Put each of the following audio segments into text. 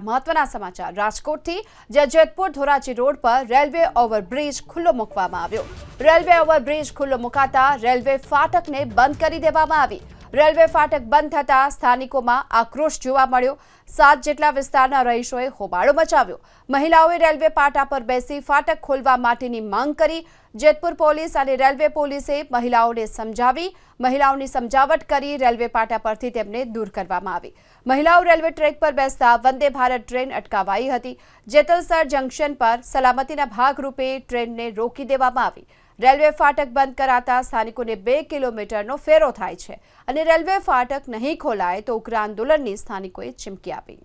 મહત્વના સમાચાર. રાજકોટથી જ્યાં જેતપુર ધોરાજી રોડ પર રેલવે ઓવરબ્રિજ ખુલ્લો મૂકવામાં આવ્યો. રેલવે ઓવરબ્રિજ ખુલ્લો મુકાતા રેલવે ફાટકને બંધ કરી દેવામાં આવી. રેલવે ફાટક બંધ થતા સ્થાનિકોમાં આક્રોશ જોવા મળ્યો. સાત જેટલા વિસ્તારના રહીશોએ હોબાળો મચાવ્યો. મહિલાઓએ રેલવે પાટા પર બેસી ફાટક ખોલવા માટેની માંગ કરી. જેતપુર પોલીસ અને રેલવે પોલીસે મહિલાઓને સમજાવી, મહિલાઓની સમજાવટ કરી રેલવે પાટા પરથી તેમને દૂર કરવામાં આવી. મહિલાઓ રેલવે ટ્રેક પર બેસતા વંદે ભારત ટ્રેન અટકાવાઈ હતી. જેતલસર જંકશન પર સલામતીના ભાગરૂપે ટ્રેનને રોકી દેવામાં આવી. રેલવે ફાટક બંધ કરાતા સ્થાનિકોને બે કિલોમીટરનો ફેરો થાય છે અને રેલવે ફાટક નહીં ખોલાય તો ઉગ્ર આંદોલનની સ્થાનિકોએ ચીમકી આપી.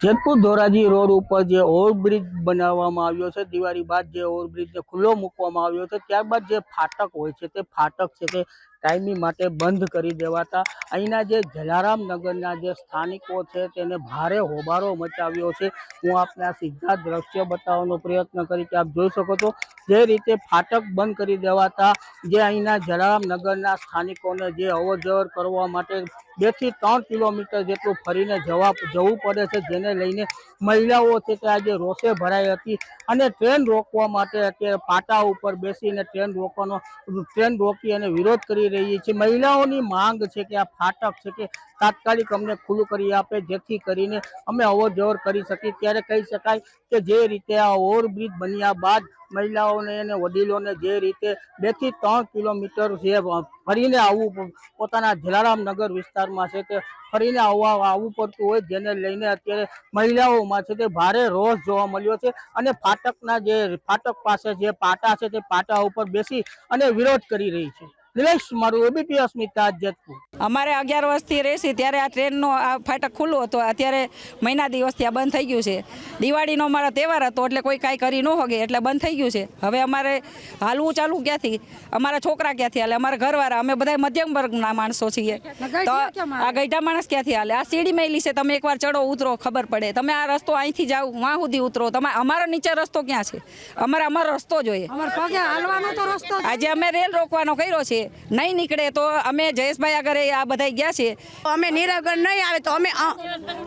જેતપુર ધોરાજી રોડ ઉપર જે ઓવરબ્રિજ બનાવવામાં આવ્યો છે, દિવાળી બાદ જે ઓવરબ્રિજને ખુલ્લો મૂકવામાં આવ્યો છે, ત્યારબાદ જે ફાટક હોય છે, તે ફાટક છે તે ટાઈમી માટે બંધ કરી દેવાતા. અહીંના જે જલારામ નગરના જે સ્થાનિકો છે તેને ભારે હોબાળો મચાવ્યો છે. હું આપને આ સીધા દ્રશ્ય બતાવવાનો પ્રયત્ન કરી કે આપ જોઈ શકો છો જે રીતે ફાટક બંધ કરી દેવાતા. જે અહીંના જલારામ નગરના સ્થાનિકોને જે અવરજવર કરવા માટે બેથી ત્રણ કિલોમીટર જેટલું ફરીને જવા જવું પડે છે, જેને લઈને મહિલાઓ છે તે આજે રોષે ભરાઈ હતી. અને ટ્રેન રોકવા માટે અત્યારે પાટા ઉપર બેસીને ટ્રેન રોકવાનો, ટ્રેન રોકી અને વિરોધ કરી રહી છીએ મહિલાઓની માંગ છે કે આ ફાટક છે કે તાત્કાલિક અમને ખુલ્લું કરી આપે, જેથી કરીને અમે અવર કરી શકીએ. ત્યારે કહી શકાય કે જે રીતે આ ઓવરબ્રિજ બન્યા બાદ મહિલાઓને અને વડીલોને જે રીતે બેથી ત્રણ કિલોમીટર જે ફરીને આવવું પોતાના જલારામ નગર વિસ્તારમાં છે તે ફરીને આવવા, આવવું પડતું હોય જેને લઈને અત્યારે મહિલાઓમાં છે તે ભારે રોષ જોવા મળ્યો છે અને ફાટકના જે, ફાટક પાસે જે પાટા છે તે પાટા ઉપર બેસી અને વિરોધ કરી રહી છે. નિલેશ મારું એબીપી અસ્મિતા જેતપુર અમારે અગિયાર વર્ષથી રહેશે ત્યારે આ ટ્રેનનો આ ફાટક ખુલ્લો હતો. અત્યારે મહિના દિવસથી આ બંધ થઈ ગયું છે. દિવાળીનો અમારો તહેવાર હતો એટલે કોઈ કાંઈ કરી ન હોગે એટલે બંધ થઈ ગયું છે. હવે અમારે હાલવું ચાલુ ક્યાંથી? અમારા છોકરા ક્યાંથી હાલે? અમારા ઘરવાળા. અમે બધા મધ્યમ વર્ગના માણસો છીએ. તો આ ગઈઢા માણસ ક્યાંથી હાલે? આ સીડી મેલી છે તમે એકવાર ચડો ઉતરો ખબર પડે. તમે આ રસ્તો અહીંથી જાઓ વાં સુધી ઉતરો. તમે અમારો નીચે રસ્તો ક્યાં છે? અમારે અમારો રસ્તો જોઈએ. અમાર પગે હાલવાનો તો રસ્તો જ આજે અમે રેલ રોકવાનો કર્યો છે. નહીં નીકળે તો અમે જયેશભાઈ આગળ આ બધા ગયા છે અમે નિરાકરણ નહીં આવે તો અમે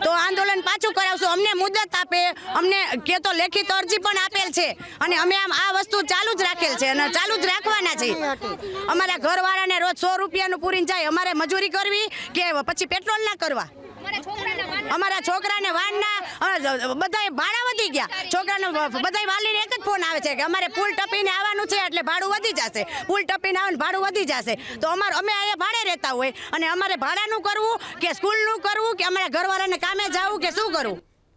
તો આંદોલન પાછું કરાવશું. અમને મુદત આપે અમને કે તો લેખિત અરજી પણ આપેલ છે. અને અમે આમ આ વસ્તુ ચાલુ જ રાખેલ છે અને ચાલુ જ રાખવાના છે. અમારા ઘરવાળાને રોજ સો રૂપિયાનું પૂરીને જાય અમારે મજૂરી કરવી કે પછી પેટ્રોલ ના કરવા? અમારા છોકરાને વાનના બધા ભાડા વધી ગયા. છોકરાને બધા વાલીને એક જ ફોન આવે છે કે અમારે પુલ ટપીને આવવાનું છે એટલે ભાડું વધી જશે. પુલ ટપીને આવે ભાડું વધી જશે. તો અમારે, અમે અહીંયા ભાડે રહેતા હોય અને અમારે ભાડાનું કરવું કે સ્કૂલનું કરવું કે અમારા ઘરવાળાને કામે જવું કે શું કરવું?